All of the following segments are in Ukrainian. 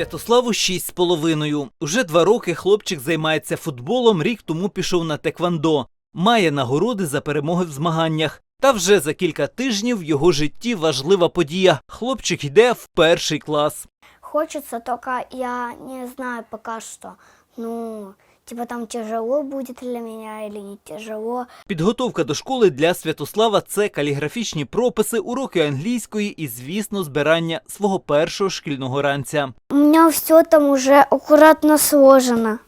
Святославу шість з половиною. Уже два роки хлопчик займається футболом, рік тому пішов на теквандо. Має нагороди за перемоги в змаганнях. Та вже за кілька тижнів в його житті важлива подія. Хлопчик йде в перший клас. Хочеться, тільки я не знаю пока що. Ну, типа там тяжело будет для меня или не тяжело. Підготовка до школи для Святослава це каліграфічні прописи, уроки англійської і, звісно, збирання свого першого шкільного ранця. У меня все там уже аккуратно сложено.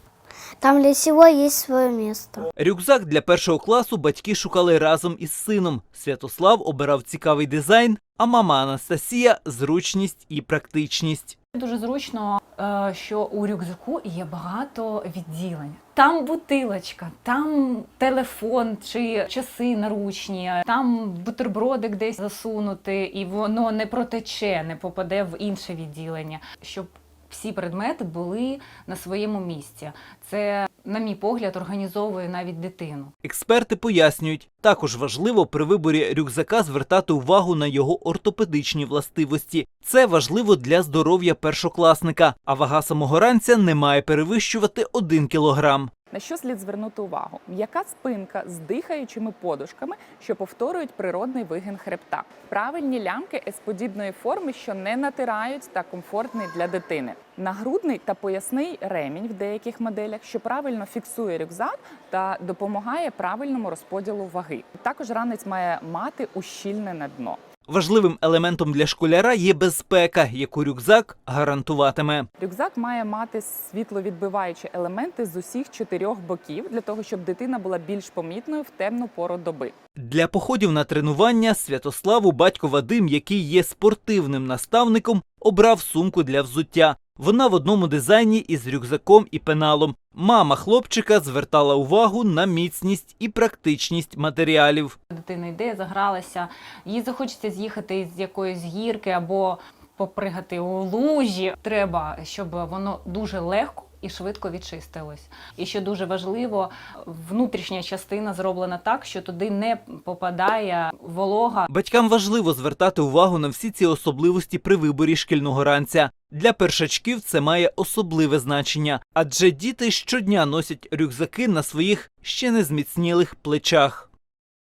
Там для всего есть свое место. Рюкзак для першого класу батьки шукали разом із сином. Святослав обирав цікавий дизайн, а мама Анастасія зручність і практичність. Дуже зручно, е, що у рюкзаку є багато відділень. Там бутилочка, там телефон чи часи наручні, там бутербродик десь засунути, і воно не протече, не попаде в інше відділення. Щоб всі предмети були на своєму місці. Це, на мій погляд, організовує навіть дитину. Експерти пояснюють, також важливо при виборі рюкзака звертати увагу на його ортопедичні властивості. Це важливо для здоров'я першокласника, а вага самого ранця не має перевищувати 1 кілограм. На що слід звернути увагу? М'яка спинка з дихаючими подушками, що повторюють природний вигин хребта. Правильні лямки S-подібної форми, що не натирають та комфортний для дитини. Нагрудний та поясний ремінь в деяких моделях, що правильно фіксує рюкзак та допомагає правильному розподілу ваги. Також ранець має мати ущільнене дно. Важливим елементом для школяра є безпека, яку рюкзак гарантуватиме. Рюкзак має мати світловідбиваючі елементи з усіх чотирьох боків для того, щоб дитина була більш помітною в темну пору доби. Для походів на тренування Святославу батько Вадим, який є спортивним наставником, обрав сумку для взуття. Вона в одному дизайні із рюкзаком і пеналом. Мама хлопчика звертала увагу на міцність і практичність матеріалів. Дитина йде, загралася, їй захочеться з'їхати з якоїсь гірки або попригати у лужі. Треба, щоб воно дуже легко і швидко відчистилось. І що дуже важливо, внутрішня частина зроблена так, що туди не попадає волога. Батькам важливо звертати увагу на всі ці особливості при виборі шкільного ранця. Для першачків це має особливе значення, адже діти щодня носять рюкзаки на своїх ще не зміцнілих плечах.